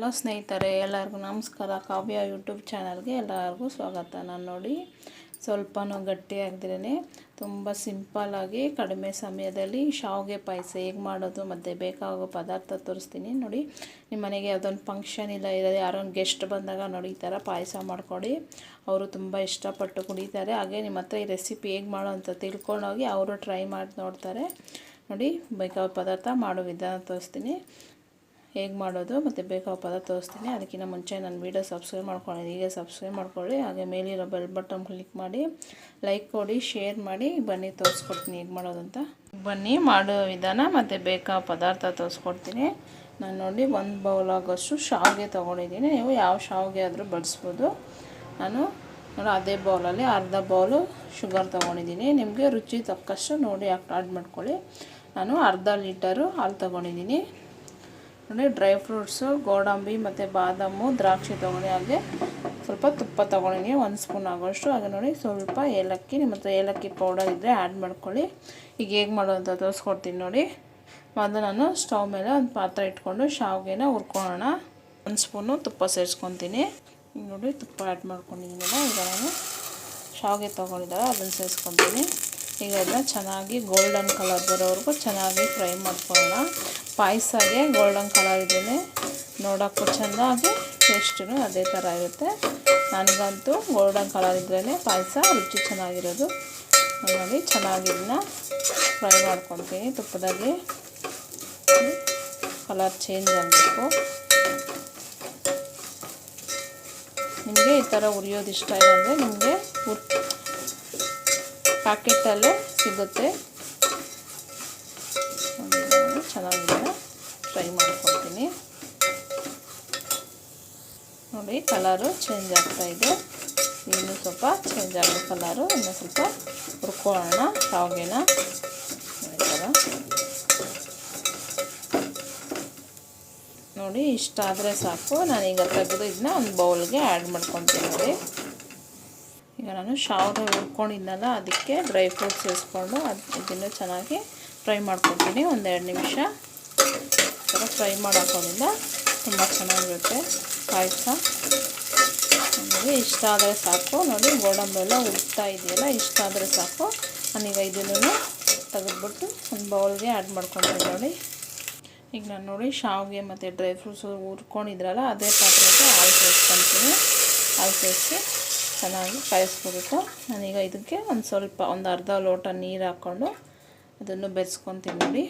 Hello ಸ್ನೇಹಿತರೆ, ಎಲ್ಲರಿಗೂ ನಮಸ್ಕಾರ. ಕಾವ್ಯ ಯೂಟ್ಯೂಬ್ ಚಾನಲ್ಗೆ ಎಲ್ಲರಿಗೂ ಸ್ವಾಗತ. ನಾನು ನೋಡಿ, ಸ್ವಲ್ಪನೂ ಗಟ್ಟಿಯಾಗ್ದಿರೇ ತುಂಬ ಸಿಂಪಲ್ಲಾಗಿ ಕಡಿಮೆ ಸಮಯದಲ್ಲಿ ಶಾವಿಗೆ ಪಾಯಸ ಹೇಗೆ ಮಾಡೋದು, ಮತ್ತು ಬೇಕಾಗೋ ಪದಾರ್ಥ ತೋರಿಸ್ತೀನಿ. ನೋಡಿ ನಿಮ್ಮ ಮನೆಗೆ ಯಾವುದೊಂದು ಫಂಕ್ಷನ್ ಇಲ್ಲ ಇರೋದು ಯಾರೊಂದು ಗೆಸ್ಟ್ ಬಂದಾಗ ನೋಡಿ, ಈ ಥರ ಪಾಯಸ ಮಾಡ್ಕೊಡಿ. ಅವರು ತುಂಬ ಇಷ್ಟಪಟ್ಟು ಕುಡಿತಾರೆ. ಹಾಗೆ ನಿಮ್ಮ ಹತ್ರ ಈ ರೆಸಿಪಿ ಹೇಗೆ ಮಾಡೋ ಅಂತ ತಿಳ್ಕೊಂಡೋಗಿ ಅವರು ಟ್ರೈ ಮಾಡಿ ನೋಡ್ತಾರೆ. ನೋಡಿ, ಬೇಕಾದ ಪದಾರ್ಥ ಮಾಡೋ ವಿಧಾನ ತೋರಿಸ್ತೀನಿ. ಹೇಗೆ ಮಾಡೋದು ಮತ್ತು ಬೇಕಾದ ಪದಾರ್ಥ ತೋರಿಸ್ತೀನಿ. ಅದಕ್ಕಿಂತ ಮುಂಚೆ ನನ್ನ ವೀಡಿಯೋ ಸಬ್ಸ್ಕ್ರೈಬ್ ಮಾಡ್ಕೊಳ್ಳಿ. ಈಗ ಸಬ್ಸ್ಕ್ರೈಬ್ ಮಾಡ್ಕೊಳ್ಳಿ. ಹಾಗೆ ಮೇಲಿರೋ ಬೆಲ್ ಬಟನ್ ಕ್ಲಿಕ್ ಮಾಡಿ ಲೈಕ್ ಕೊಡಿ ಶೇರ್ ಮಾಡಿ, ಬನ್ನಿ ತೋರಿಸ್ಕೊಡ್ತೀನಿ ಹೇಗೆ ಮಾಡೋದಂತ ಬನ್ನಿ ಮಾಡೋ ವಿಧಾನ ಮತ್ತು ಬೇಕಾದ ಪದಾರ್ಥ ತೋರಿಸ್ಕೊಡ್ತೀನಿ. ನಾನು ನೋಡಿ ಒಂದು ಬೌಲ್ ಆಗೋಷ್ಟು ಶಾವಿಗೆ ತೊಗೊಂಡಿದ್ದೀನಿ. ನೀವು ಯಾವ ಶಾವಿಗೆ ಆದರೂ ಬಳಸ್ಬೋದು. ನಾನು ನೋಡಿ ಅದೇ ಬೌಲಲ್ಲಿ ಅರ್ಧ ಬೌಲು ಶುಗರ್ ತೊಗೊಂಡಿದ್ದೀನಿ. ನಿಮಗೆ ರುಚಿ ತಕ್ಕಷ್ಟು ನೋಡಿ ಆ್ಯಡ್ ಮಾಡ್ಕೊಳ್ಳಿ. ನಾನು ಅರ್ಧ ಲೀಟರು ಹಾಲು ತೊಗೊಂಡಿದ್ದೀನಿ. ನೋಡಿ ಡ್ರೈ ಫ್ರೂಟ್ಸು, ಗೋಡಂಬಿ ಮತ್ತು ಬಾದಾಮು, ದ್ರಾಕ್ಷಿ ತೊಗೊಂಡು ಹಾಗೆ ಸ್ವಲ್ಪ ತುಪ್ಪ ತೊಗೊಂಡಿದ್ದೀನಿ ಒಂದು ಸ್ಪೂನ್ ಆಗೋಷ್ಟು ಹಾಗೆ ನೋಡಿ, ಸ್ವಲ್ಪ ಏಲಕ್ಕಿ, ನಿಮ್ಮ ಏಲಕ್ಕಿ ಪೌಡರ್ ಇದ್ದರೆ ಆ್ಯಡ್ ಮಾಡ್ಕೊಳ್ಳಿ. ಈಗ ಹೇಗೆ ಮಾಡೋದು ತೋರಿಸ್ಕೊಡ್ತೀನಿ ನೋಡಿ. ಮೊದಲು ನಾನು ಸ್ಟವ್ ಮೇಲೆ ಒಂದು ಪಾತ್ರೆ ಇಟ್ಕೊಂಡು ಶಾವಿಗೆನ ಹುರ್ಕೊಳ್ಳೋಣ. ಒಂದು ಸ್ಪೂನು ತುಪ್ಪ ಸೇರಿಸ್ಕೊತೀನಿ. ನೋಡಿ, ತುಪ್ಪ ಆ್ಯಡ್ ಮಾಡ್ಕೊಂಡಿದ್ದೀನಲ್ಲ ಈಗ ನಾನು ಶಾವಿಗೆ ತೊಗೊಂಡಿದ್ದಾರೆ ಅದನ್ನು ಸೇರಿಸ್ಕೊತೀನಿ. ಈಗ ಅದನ್ನ ಚೆನ್ನಾಗಿ ಗೋಲ್ಡನ್ ಕಲರ್ ಬರೋವರೆಗೂ ಚೆನ್ನಾಗಿ ಫ್ರೈ ಮಾಡ್ಕೊಳ್ಳೋಣ. ಪಾಯಸಗೆ ಗೋಲ್ಡನ್ ಕಲರ್ ಇದೇ ನೋಡೋಕ್ಕೂ ಚೆಂದಾಗಿ ಟೇಸ್ಟೂ ಅದೇ ಥರ ಇರುತ್ತೆ. ನನಗಂತೂ ಗೋಲ್ಡನ್ ಕಲರ್ ಇದ್ರೇ ಪಾಯಸ ರುಚಿ ಚೆನ್ನಾಗಿರೋದು. ನೋಡಿ ಚೆನ್ನಾಗಿ ಫ್ರೈ ಮಾಡ್ಕೊತೀನಿ ತುಪ್ಪದಲ್ಲಿ. ಕಲರ್ ಚೇಂಜ್ ಆಗಬೇಕು. ನಿಮಗೆ ಈ ಥರ ಉರಿಯೋದು ಇಷ್ಟ ಇಲ್ಲ ಅಂದರೆ ನಿಮಗೆ ಪ್ಯಾಕೆಟಲ್ಲೇ ಸಿಗುತ್ತೆ. ಚೆನ್ನಾಗಿದೆ. ಫ್ರೈ ಮಾಡ್ಕೊತೀನಿ ನೋಡಿ, ಕಲರು ಚೇಂಜ್ ಆಗ್ತಾ ಇದೆ. ಇನ್ನೂ ಸ್ವಲ್ಪ ಚೇಂಜ್ ಆಗೋ ಕಲರು, ಇನ್ನೂ ಸ್ವಲ್ಪ ಹುರ್ಕೊಳ್ಳೋಣ ಶಾವಿಗೆನ ನೋಡಿ, ಇಷ್ಟ ಆದರೆ ಸಾಕು. ನಾನೀಗ ತೆಗೆದು ಇದನ್ನ ಒಂದು ಬೌಲ್ಗೆ ಆ್ಯಡ್ ಮಾಡ್ಕೊತೀನಿ ನೋಡಿ. ನಾನು ಶಾವಿಗೆ ಹುರ್ಕೊಂಡಿದ್ದೆನಲ್ಲ ಅದಕ್ಕೆ ಡ್ರೈ ಫ್ರೂಟ್ಸ್ ಸೇರಿಸ್ಕೊಂಡು ಅದು ಇದನ್ನು ಚೆನ್ನಾಗಿ ಫ್ರೈ ಮಾಡ್ಕೊತೀನಿ. ಒಂದೆರಡು ನಿಮಿಷ. ಥರ ಫ್ರೈ ಮಾಡೋಕ್ಕೋದ್ರಿಂದ ತುಂಬ ಚೆನ್ನಾಗಿರುತ್ತೆ ಪಾಯಸ. ನೋಡಿ ಇಷ್ಟ ಆದರೆ ಸಾಕು. ನೋಡಿ ಗೋಡಂಬಿ ಎಲ್ಲ ಉಡ್ತಾ ಇದೆಯಲ್ಲ, ಇಷ್ಟ ಆದರೆ ಸಾಕು. ನಾನೀಗ ಇದನ್ನು ತೆಗೆದ್ಬಿಟ್ಟು ಒಂದು ಬೌಲ್ಗೆ ಆ್ಯಡ್ ಮಾಡ್ಕೊತೀನಿ ನೋಡಿ. ಈಗ ನಾನು ನೋಡಿ ಶಾವಿಗೆ ಮತ್ತು ಡ್ರೈ ಫ್ರೂಟ್ಸ್ ಹುರ್ಕೊಂಡಿದ್ರಲ್ಲ, ಅದೇ ಪಾತ್ರೆಗೆ ಹಾಲು ಸೇರಿಸ್ಕೊತೀನಿ ಹಾಲು ಸೇರಿಸಿ ಚೆನ್ನಾಗಿ ಕಾಯಿಸ್ಕೋಬೇಕು ನಾನೀಗ ಇದಕ್ಕೆ ಒಂದು ಸ್ವಲ್ಪ ಒಂದು ಅರ್ಧ ಲೋಟ ನೀರು ಹಾಕ್ಕೊಂಡು ಅದನ್ನು ಬೆರೆಸ್ಕೊತೀನಿ ನೋಡಿ.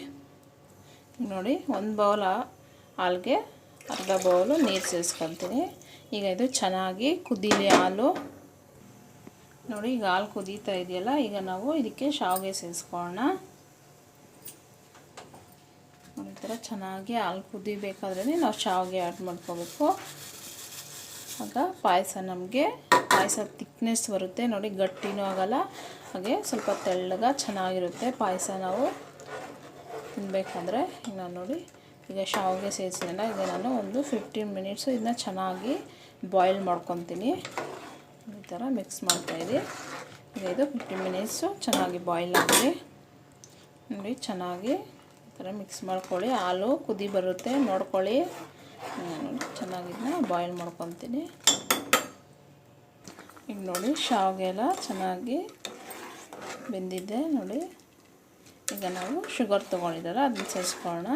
ನೋಡಿ, ಒಂದು ಬೌಲ್ ಹಾಲಿಗೆ ಅರ್ಧ ಬೌಲು ನೀರು ಸೇರಿಸ್ಕೊತೀನಿ ಈಗ ಇದು ಚೆನ್ನಾಗಿ ಕುದೀಲಿ ಹಾಲು. ನೋಡಿ, ಈಗ ಹಾಲು ಕುದೀತಾ ಇದೆಯಲ್ಲ, ಈಗ ನಾವು ಇದಕ್ಕೆ ಶಾವಿಗೆ ಸೇರಿಸ್ಕೊಳ್ಳೋಣ. ಈ ಥರ ಚೆನ್ನಾಗಿ ಹಾಲು ಕುದಿಬೇಕಾದ್ರೆ ನಾವು ಶಾವಿಗೆ ಆ್ಯಡ್ ಮಾಡ್ಕೋಬೇಕು. ಆಗ ಪಾಯಸ ನಮಗೆ ಪಾಯಸ ತಿಕ್ನೆಸ್ ಬರುತ್ತೆ. ನೋಡಿ ಗಟ್ಟಿನೂ ಆಗಲ್ಲ. ಹಾಗೆ ಸ್ವಲ್ಪ ತೆಳ್ಳಗ ಚೆನ್ನಾಗಿರುತ್ತೆ ಪಾಯಸ ನಾವು. ತಿನ್ನಬೇಕಂದ್ರೆ ಇನ್ನು ನಾನು ನೋಡಿ, ಈಗ ಶಾವಿಗೆ ಸೇರಿಸಿದೆಲ್ಲ ಈಗ ನಾನು ಒಂದು ಫಿಫ್ಟೀನ್ ಮಿನಿಟ್ಸು ಇದನ್ನ ಚೆನ್ನಾಗಿ ಬಾಯ್ಲ್ ಮಾಡ್ಕೊತೀನಿ. ಈ ಥರ ಮಿಕ್ಸ್ ಮಾಡ್ತಾಯಿದ್ದೆ ಈಗ ಇದು ಫಿಫ್ಟೀನ್ ಮಿನಿಟ್ಸು ಚೆನ್ನಾಗಿ ಬಾಯ್ಲ್ ಆಗಲಿ ನೋಡಿ ಚೆನ್ನಾಗಿ ಈ ಥರ ಮಿಕ್ಸ್ ಮಾಡ್ಕೊಳ್ಳಿ. ಹಾಲು ಕುದಿ ಬರುತ್ತೆ, ನೋಡ್ಕೊಳ್ಳಿ. ಚೆನ್ನಾಗಿ ಚೆನ್ನಾಗಿದ್ದನ್ನ ಬಾಯ್ಲ್ ಮಾಡ್ಕೊತೀನಿ. ಈಗ ನೋಡಿ ಶಾವಿಗೆ ಎಲ್ಲ ಚೆನ್ನಾಗಿ ಬೆಂದಿದೆ ನೋಡಿ. ಈಗ ನಾವು ಶುಗರ್ ತೊಗೊಂಡಿದ್ದಾರ, ಅದನ್ನ ಸೇರಿಸ್ಕೊಳ್ಳೋಣ.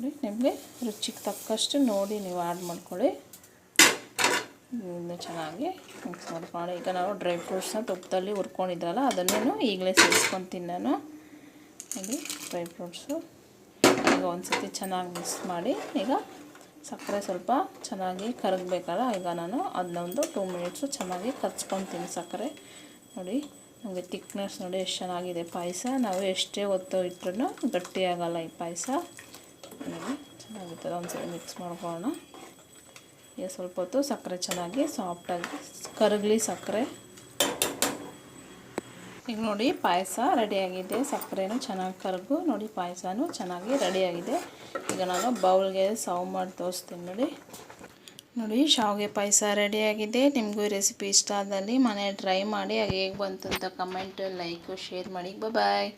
ನೋಡಿ, ನಿಮಗೆ ರುಚಿಗೆ ತಕ್ಕಷ್ಟು ನೋಡಿ ನೀವು ಆ್ಯಡ್ ಮಾಡ್ಕೊಳ್ಳಿ. ಇನ್ನೂ ಚೆನ್ನಾಗಿ ಮಿಕ್ಸ್ ಮಾಡ್ಕೊಳ್ಳಿ. ಈಗ ನಾವು ಡ್ರೈ ಫ್ರೂಟ್ಸ್ನ ತುಪ್ಪದಲ್ಲಿ ಹುರ್ಕೊಂಡಿದ್ರಲ್ಲ ಅದನ್ನೇನು ಈಗಲೇ ಸೇರಿಸ್ಕೊತೀನಿ ನಾನು. ನೋಡಿ ಡ್ರೈ ಫ್ರೂಟ್ಸು ಈಗ ಒಂದು ಸತಿ ಚೆನ್ನಾಗಿ ಮಿಕ್ಸ್ ಮಾಡಿ, ಈಗ ಸಕ್ಕರೆ ಸ್ವಲ್ಪ ಚೆನ್ನಾಗಿ ಕರಗಬೇಕಲ್ಲ ಈಗ ನಾನು ಅದನ್ನೊಂದು ಟೂ ಮಿನಿಟ್ಸು ಚೆನ್ನಾಗಿ ಕರ್ಚ್ಕೊತೀನಿ ಸಕ್ಕರೆ. ನೋಡಿ, ನಮಗೆ ತಿಕ್ನೆಸ್ ನೋಡಿ ಎಷ್ಟು ಚೆನ್ನಾಗಿದೆ ಪಾಯಸ. ನಾವು ಎಷ್ಟೇ ಹೊತ್ತು ಇಟ್ಟರೂ ಗಟ್ಟಿಯಾಗಲ್ಲ ಈ ಪಾಯಸ. ನೋಡಿ, ಚೆನ್ನಾಗಿರ್ತದೆ. ಒಂದ್ಸಲ ಮಿಕ್ಸ್ ಮಾಡ್ಕೊಳ್ಳೋಣ. ಈಗ ಸ್ವಲ್ಪ ಹೊತ್ತು ಸಕ್ಕರೆ ಚೆನ್ನಾಗಿ ಸಾಫ್ಟಾಗಿ ಕರಗಲಿ ಸಕ್ಕರೆ. ಈಗ ನೋಡಿ ಪಾಯಸ ರೆಡಿಯಾಗಿದೆ. ಸಕ್ಕರೆನೂ ಚೆನ್ನಾಗಿ ಕರಗು. ನೋಡಿ ಪಾಯಸನೂ ಚೆನ್ನಾಗಿ ರೆಡಿಯಾಗಿದೆ. ಈಗ ನಾನು ಬೌಲ್ಗೆ ಸರ್ವ್ ಮಾಡಿ ತೋರಿಸ್ತೀನಿ ನೋಡಿ. ನೋಡಿ, ಶಾವಿಗೆ ಪಾಯಸ ರೆಡಿಯಾಗಿದೆ. ನಿಮಗೂ ರೆಸಿಪಿ ಇಷ್ಟ ಆದಲ್ಲಿ ಮನೆ ಟ್ರೈ ಮಾಡಿ. ಹೇಗೆ ಬಂತು ಅಂತ ಕಮೆಂಟ್, ಲೈಕು, ಶೇರ್ ಮಾಡಿ. ಬಾಯ್